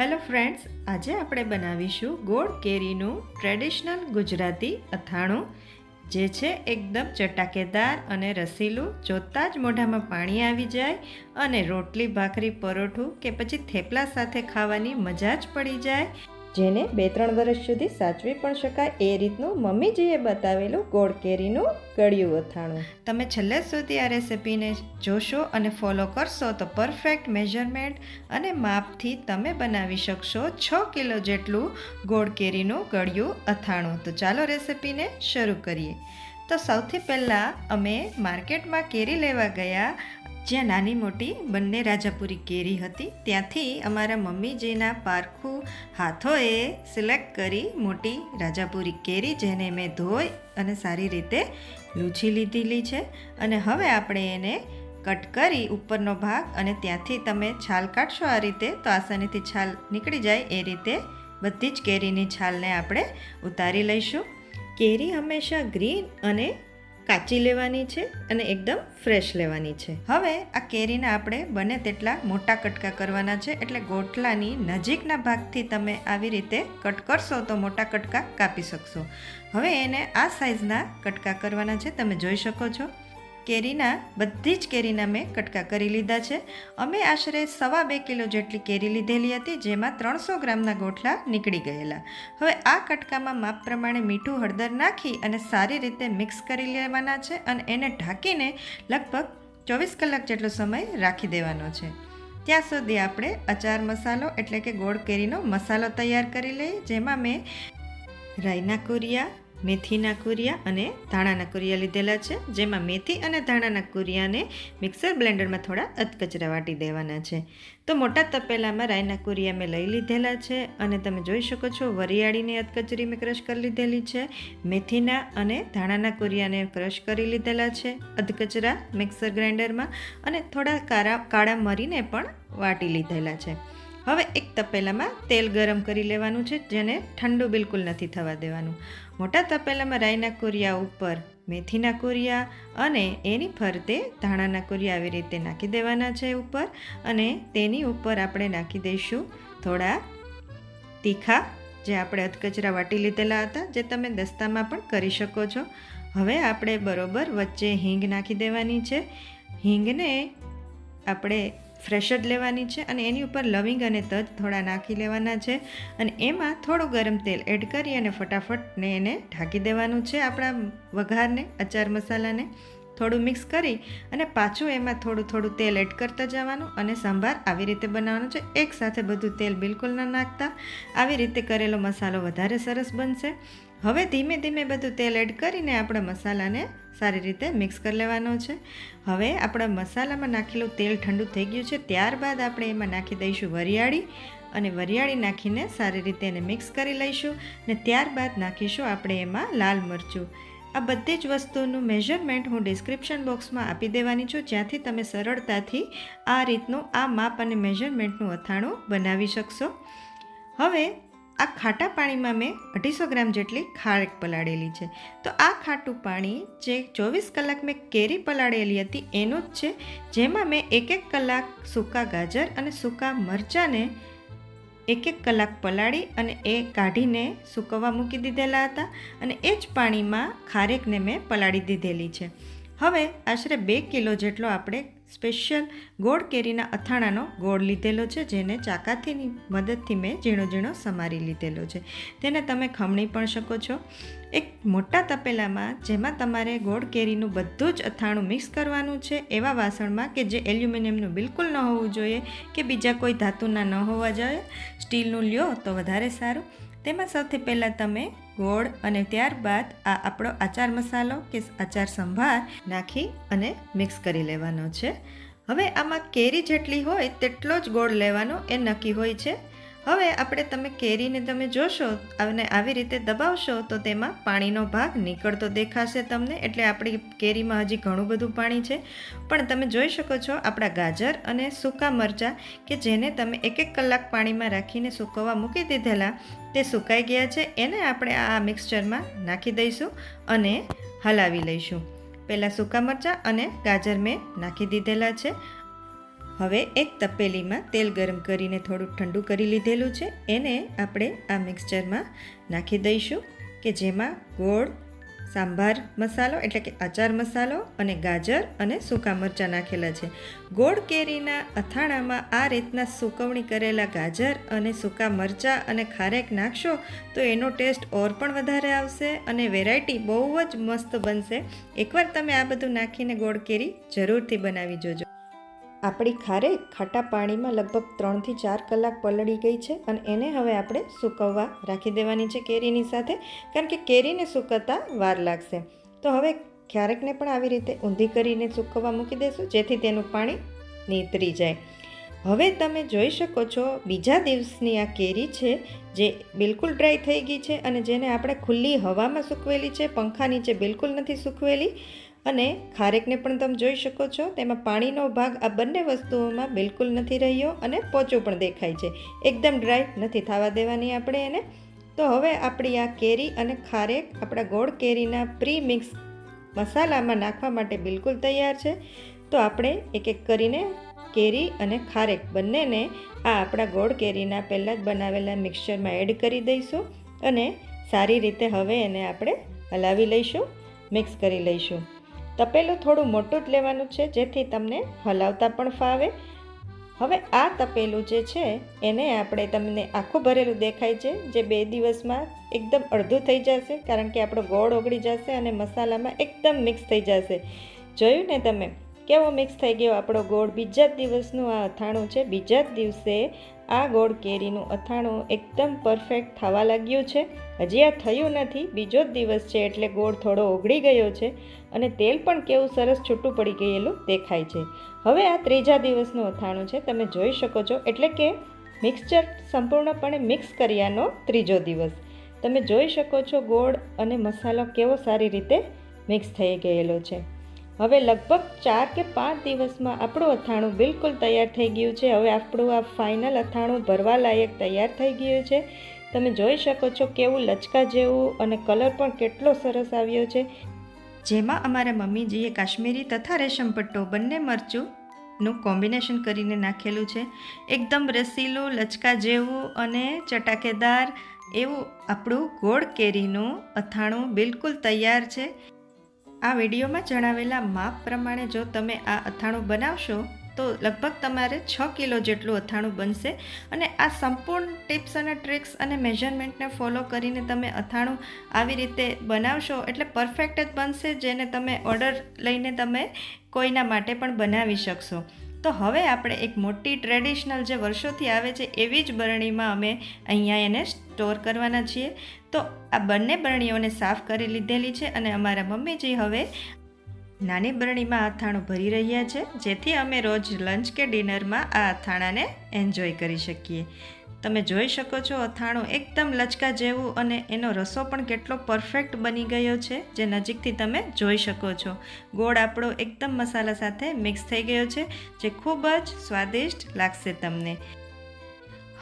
Hello friends આજે આપણે બનાવીશું ગોળ કેરીનું ટ્રેડિશનલ ગુજરાતી અથાણું, જે છે એકદમ ચટાકેદાર અને રસીલું, જોતાં જ મોઢામાં પાણી આવી જાય અને રોટલી, ભાખરી, પરોઠું કે પછી થેપલા સાથે ખાવાની મજા જ પડી જાય. જેને બે ત્રણ વર્ષ સુધી સાચવી પણ શકાય. એ રીતનું મમ્મીજીએ બતાવેલું ગોળ કેરીનું ગળ્યું અથાણું તમે છેલ્લે સુધી આ રેસિપીને જોશો અને ફોલો કરશો તો પરફેક્ટ મેઝરમેન્ટ અને માપથી તમે બનાવી શકશો છ કિલો જેટલું ગોળ કેરીનું ગળ્યું અથાણું. તો ચાલો રેસિપીને શરૂ કરીએ. તો સૌથી પહેલાં અમે માર્કેટમાં કેરી લેવા ગયા. જ્યાં નાની મોટી બંને રાજાપુરી કેરી હતી. ત્યાંથી અમારા મમ્મીજીના પારખું હાથોએ સિલેક્ટ કરી મોટી રાજાપુરી કેરી જેને મેં ધોઈ અને સારી રીતે લૂછી લીધેલી છે. અને હવે આપણે એને કટ કરી ઉપરનો ભાગ અને ત્યાંથી તમે છાલ કાઢશો આ રીતે તો આસાનીથી છાલ નીકળી જાય. એ રીતે બધી જ કેરીની છાલને આપણે ઉતારી લઈશું. કેરી હંમેશા ગ્રીન અને કાચી લેવાની છે અને એકદમ ફ્રેશ લેવાની છે. હવે આ કેરીના આપણે બને તેટલા મોટા કટકા કરવાના છે એટલે ગોટલાની નજીકના ભાગથી તમે આવી રીતે કટ કરશો તો મોટા કટકા કાપી શકશો. હવે એને આ સાઇઝના કટકા કરવાના છે, તમે જોઈ શકો છો. કેરીના, બધી જ કેરીના મેં કટકા કરી લીધા છે. અમે આશરે સવા બે કિલો જેટલી કેરી લીધેલી હતી, જેમાં ત્રણસો ગ્રામના ગોઠલા નીકળી ગયેલા. હવે આ કટકામાં માપ પ્રમાણે મીઠું હળદર નાખી અને સારી રીતે મિક્સ કરી લેવાના છે અને એને ઢાંકીને લગભગ ચોવીસ કલાક જેટલો સમય રાખી દેવાનો છે. ત્યાં સુધી આપણે અચાર મસાલો એટલે કે ગોળ કેરીનો મસાલો તૈયાર કરી લઈએ, જેમાં મેં રાઈના કુરિયા મેથીના કુરિયા અને ધાણાના કુરિયા લીધેલા છે. જેમાં મેથી અને ધાણાના કુરિયાને મિક્સર બ્લેન્ડરમાં થોડા અધકચરા વાટી દેવાના છે. તો મોટા તપેલામાં રાયના કુરિયા મેં લઈ લીધેલા છે અને તમે જોઈ શકો છો વરિયાળીને અધકચરી મેં ક્રશ કરી લીધેલી છે. મેથીના અને ધાણાના કુરિયાને ક્રશ કરી લીધેલા છે અધકચરા મિક્સર ગ્રાઇન્ડરમાં અને થોડા કાળા કાળા મરીને પણ વાટી લીધેલા છે. હવે એક તપેલામાં તેલ ગરમ કરી લેવાનું છે, જેને ઠંડુ બિલકુલ નથી થવા દેવાનું. મોટા તપેલામાં રાઈના કુરિયા ઉપર મેથીના કુરિયા અને એની ફરતે ધાણાના કુરિયા આવી રીતે નાખી દેવાના છે ઉપર અને તેની ઉપર આપણે નાખી દઈશું થોડા તીખા, જે આપણે અધકચરા વાટી લીધેલા હતા, જે તમે દસ્તામાં પણ કરી શકો છો. હવે આપણે બરોબર વચ્ચે હિંગ નાખી દેવાની છે. હિંગને આપણે ફ્રેશ જ લેવાની છે અને એની ઉપર લવિંગ અને તજ થોડા નાખી લેવાના છે અને એમાં થોડું ગરમ તેલ એડ કરી અને ફટાફટને એને ઢાંકી દેવાનું છે આપણા વઘારને, અચાર મસાલાને. થોડું મિક્સ કરી અને પાછું એમાં થોડું થોડું તેલ એડ કરતા જવાનું અને સંભાર આવી રીતે બનાવવાનો છે. એકસાથે બધું તેલ બિલકુલ ન નાખતા. આવી રીતે કરેલો મસાલો વધારે સરસ બનશે. હવે ધીમે ધીમે બધું તેલ એડ કરીને આપણે મસાલાને સારી રીતે મિક્સ કરી લેવાનો છે. હવે આપણા મસાલામાં નાખેલું તેલ ઠંડુ થઈ ગયું છે, ત્યારબાદ આપણે એમાં નાખી દઈશું વરિયાળી અને વરિયાળી નાખીને સારી રીતે એને મિક્સ કરી લઈશું ને ત્યારબાદ નાખીશું આપણે એમાં લાલ મરચું. આ બધી જ વસ્તુનું મેઝરમેન્ટ હું ડિસ્ક્રિપ્શન બોક્સમાં આપી દેવાની છું, જ્યાંથી તમે સરળતાથી આ રીતનું, આ માપ અને મેઝરમેન્ટનું અથાણું બનાવી શકશો. હવે આ ખાટા પાણીમાં મેં અઢીસો ગ્રામ જેટલી ખારેક પલાળેલી છે. તો આ ખાટું પાણી જે ચોવીસ કલાક મેં કેરી પલાળેલી હતી, એનું જ છે, જેમાં મેં એક એક કલાક સૂકા ગાજર અને સૂકા મરચાંને એક એક કલાક પલાળી અને એ કાઢીને સૂકવવા મૂકી દીધેલા હતા અને એ જ પાણીમાં ખારેકને મેં પલાળી દીધેલી છે. હવે આશરે બે કિલો જેટલો આપણે સ્પેશિયલ ગોળ કેરીના અથાણાનો ગોળ લીધેલો છે, જેને ચાકાથીની મદદથી મેં ઝીણો ઝીણો સમારી લીધેલો છે. તેને તમે ખમણી પણ શકો છો. એક મોટા તપેલામાં, જેમાં તમારે ગોળ કેરીનું બધું જ અથાણું મિક્સ કરવાનું છે, એવા વાસણમાં કે જે એલ્યુમિનિયમનું બિલકુલ ન હોવું જોઈએ, કે બીજા કોઈ ધાતુના ન હોવા જોઈએ. સ્ટીલનું લ્યો તો વધારે સારું. તેમાં સૌથી પહેલાં તમે ગોળ અને ત્યારબાદ આ આપણો આચાર મસાલો કે આચાર સંભાર નાખી અને મિક્સ કરી લેવાનો છે. હવે આમાં કેરી જેટલી હોય તેટલો જ ગોળ લેવાનો એ નક્કી હોય છે. હવે આપણે તમે કેરીને તમે જોશો અને આવી રીતે દબાવશો તો તેમાં પાણીનો ભાગ નીકળતો દેખાશે તમને. એટલે આપણી કેરીમાં હજી ઘણું બધું પાણી છે. પણ તમે જોઈ શકો છો આપણા ગાજર અને સૂકા મરચાં કે જેને તમે એક એક કલાક પાણીમાં રાખીને સૂકવવા મૂકી દીધેલા, તે સુકાઈ ગયા છે. એને આપણે આ મિક્સચરમાં નાખી દઈશું અને હલાવી લઈશું. પહેલાં સૂકા મરચાં અને ગાજર મેં નાખી દીધેલા છે. હવે એક તપેલીમાં તેલ ગરમ કરીને થોડું ઠંડુ કરી લીધેલું છે. એને આપણે આ મિક્સચરમાં નાખી દઈશું કે જેમાં ગોળ, સાંભાર મસાલો એટલે કે અચાર મસાલો અને ગાજર અને સૂકા મરચાં નાખેલા છે. ગોળ કેરીના અથાણામાં આ રીતના સુકવણી કરેલા ગાજર અને સૂકા મરચાં અને ખારેક નાખશો તો એનો ટેસ્ટ ઓર પણ વધારે આવશે અને વેરાયટી બહુ જ મસ્ત બનશે. એકવાર તમે આ બધું નાખીને ગોળ કેરી જરૂરથી બનાવી જોજો. આપણી ખારેક ખાટા પાણીમાં લગભગ ત્રણથી ચાર કલાક પલળી ગઈ છે અને એને હવે આપણે સૂકવવા રાખી દેવાની છે કેરીની સાથે, કારણ કે કેરીને સૂકવતા વાર લાગશે. તો હવે ક્યારેકને પણ આવી રીતે ઊંધી કરીને સૂકવવા મૂકી દેશું, જેથી તેનું પાણી નીતરી જાય. હવે તમે જોઈ શકો છો, બીજા દિવસની આ કેરી છે, જે બિલકુલ ડ્રાય થઈ ગઈ છે અને જેને આપણે ખુલ્લી હવામાં સૂકવેલી છે, પંખા નીચે બિલકુલ નથી સૂકવેલી. અને ખારેકને પણ તમે જોઈ શકો છો, તેમાં પાણીનો ભાગ આ બંને વસ્તુઓમાં બિલકુલ નથી રહ્યો અને પોચો પણ દેખાય છે. એકદમ ડ્રાય નથી થવા દેવાની આપણે એને. તો હવે આપણી આ કેરી અને ખારેક આપણા ગોળ કેરીના પ્રી મિક્સ મસાલામાં નાખવા માટે બિલકુલ તૈયાર છે. તો આપણે એક એક કરીને કેરી અને ખારેક બંનેને આ આપણા ગોળ કેરીના પહેલાં જ બનાવેલા મિક્સચરમાં એડ કરી દઈશું અને સારી રીતે હવે એને આપણે હલાવી લઈશું મિક્સ કરી લઈશું. તપેલું થોડું મોટું જ લેવાનું છે, જેથી તમને હલાવતા પણ ફાવે. હવે આ તપેલું જે છે, એને આપણે તમને આખું ભરેલું દેખાય છે, જે બે દિવસમાં એકદમ અડધું થઈ જશે, કારણ કે આપણો ગોળ ઓગળી જશે અને મસાલામાં એકદમ મિક્સ થઈ જશે. જોયું ને તમે? કેવો મિક્સ થઈ ગયો આપણો ગોળ? બીજા જ દિવસનું આ અથાણું છે. બીજા જ દિવસે આ ગોળ કેરીનું અથાણું એકદમ પરફેક્ટ થવા લાગ્યું છે. હજી આ થયું નથી. બીજો જ દિવસ છે એટલે ગોળ થોડો ઓગળી ગયો છે અને તેલ પણ કેવું સરસ છૂટું પડી ગયેલું દેખાય છે. હવે આ ત્રીજા દિવસનું અથાણું છે. તમે જોઈ શકો છો. એટલે કે મિક્સચર સંપૂર્ણપણે મિક્સ કર્યાનો ત્રીજો દિવસ. તમે જોઈ શકો છો ગોળ અને મસાલો કેવો સારી રીતે મિક્સ થઈ ગયેલો છે. હવે લગભગ ચાર કે પાંચ દિવસમાં આપણું અથાણું બિલકુલ તૈયાર થઈ ગયું છે. હવે આપણું આ ફાઇનલ અથાણું ભરવા લાયક તૈયાર થઈ ગયું છે. તમે જોઈ શકો છો કેવું લચકા જેવું અને કલર પણ કેટલો સરસ આવ્યો છે. જેમાં અમારા મમ્મીજીએ કાશ્મીરી તથા રેશમ પટ્ટો બંને મરચું નું કોમ્બિનેશન કરીને નાખેલું છે. એકદમ રસીલું, લચકા જેવું અને ચટાકેદાર એવું આપણું ગોળ કેરીનું અથાણું બિલકુલ તૈયાર છે. આ વિડીયોમાં જણાવેલા માપ પ્રમાણે જો તમે આ અથાણું બનાવશો, તો લગભગ તમારે છ કિલો જેટલું અથાણું બનશે. અને આ સંપૂર્ણ ટિપ્સ અને ટ્રિક્સ અને મેઝરમેન્ટને ફોલો કરીને તમે અથાણું આવી રીતે બનાવશો, એટલે પરફેક્ટ જ બનશે, જેને તમે ઓર્ડર લઈને તમે કોઈના માટે પણ બનાવી શકશો. તો હવે આપણે એક મોટી ટ્રેડિશનલ જે વર્ષોથી આવે છે એવી જ બરણીમાં અમે અહીંયા એને સ્ટોર કરવાના છીએ. તો આ બંને બરણીઓને સાફ કરી લીધેલી છે અને અમારા મમ્મીજી હવે નાની બરણીમાં અથાણું ભરી રહ્યા છે, જેથી અમે રોજ લંચ કે ડિનરમાં આ અથાણાને એન્જોય કરી શકીએ. તમે જોઈ શકો છો, અથાણું એકદમ લચકા જેવું અને એનો રસો પણ કેટલો પરફેક્ટ બની ગયો છે, જે નજીકથી તમે જોઈ શકો છો. ગોળ આપણો એકદમ મસાલા સાથે મિક્સ થઈ ગયો છે, જે ખૂબ જ સ્વાદિષ્ટ લાગશે તમને.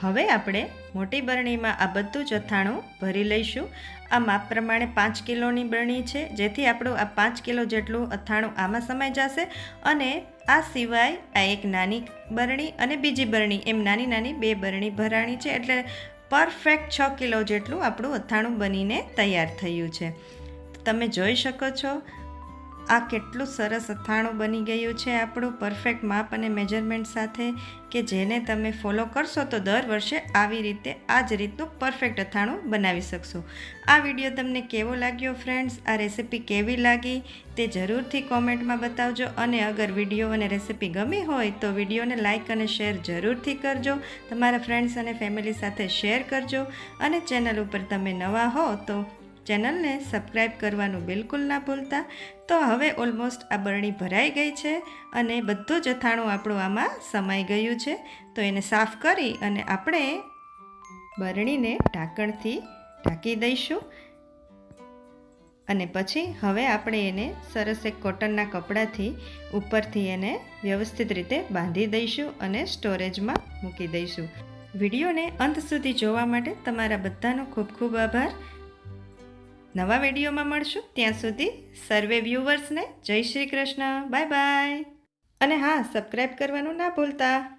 હવે આપણે મોટી બરણીમાં આ બધું જ અથાણું ભરી લઈશું. આ માપ પ્રમાણે પાંચ કિલોની બરણી છે, જેથી આપણું આ પાંચ કિલો જેટલું અથાણું આમાં સમાઈ જશે અને આ સિવાય આ એક નાની બરણી અને બીજી બરણી, એમ નાની નાની બે બરણી ભરાણી છે એટલે પરફેક્ટ છ કિલો જેટલું આપણું અથાણું બનીને તૈયાર થયું છે. તમે જોઈ શકો છો આ કેટલું સરસ અથાણું બની ગયું છે આપણું પરફેક્ટ માપ અને મેજરમેન્ટ સાથે કે જેને તમે ફોલો કરશો તો દર વર્ષે આવી રીતે આ જ રીતનું પરફેક્ટ અથાણું બનાવી શકશો. આ વીડિયો તમને કેવો લાગ્યો ફ્રેન્ડ્સ આ રેસીપી કેવી લાગી? તે જરૂરથી કોમેન્ટમાં બતાવજો અને અગર વીડિયો અને રેસિપી ગમી હોય તો વિડીયોને લાઇક અને શેર જરૂરથી કરજો. તમારા ફ્રેન્ડ્સ અને ફેમિલી સાથે શેર કરજો અને ચેનલ ઉપર તમે નવા હો તો ચેનલને સબસ્ક્રાઈબ કરવાનું બિલકુલ ના ભૂલતા. તો હવે ઓલમોસ્ટ આ બરણી ભરાઈ ગઈ છે અને બધું જ અથાણું આપણું આમાં સમાઈ ગયું છે. તો એને સાફ કરી અને આપણે બરણીને ઢાંકણથી ઢાંકી દઈશું. અને પછી હવે આપણે એને સરસ એક કોટનના કપડાથી ઉપરથી એને વ્યવસ્થિત રીતે બાંધી દઈશું અને સ્ટોરેજમાં મૂકી દઈશું. વિડીયોને અંત સુધી જોવા માટે તમારા બધાનો ખૂબ ખૂબ આભાર. નવા વિડીયોમાં મળશું. ત્યાં સુધી સર્વે વ્યુવર્સને જય શ્રી કૃષ્ણ. Bye bye. અને હા સબસ્ક્રાઈબ કરવાનું ના ભૂલતા.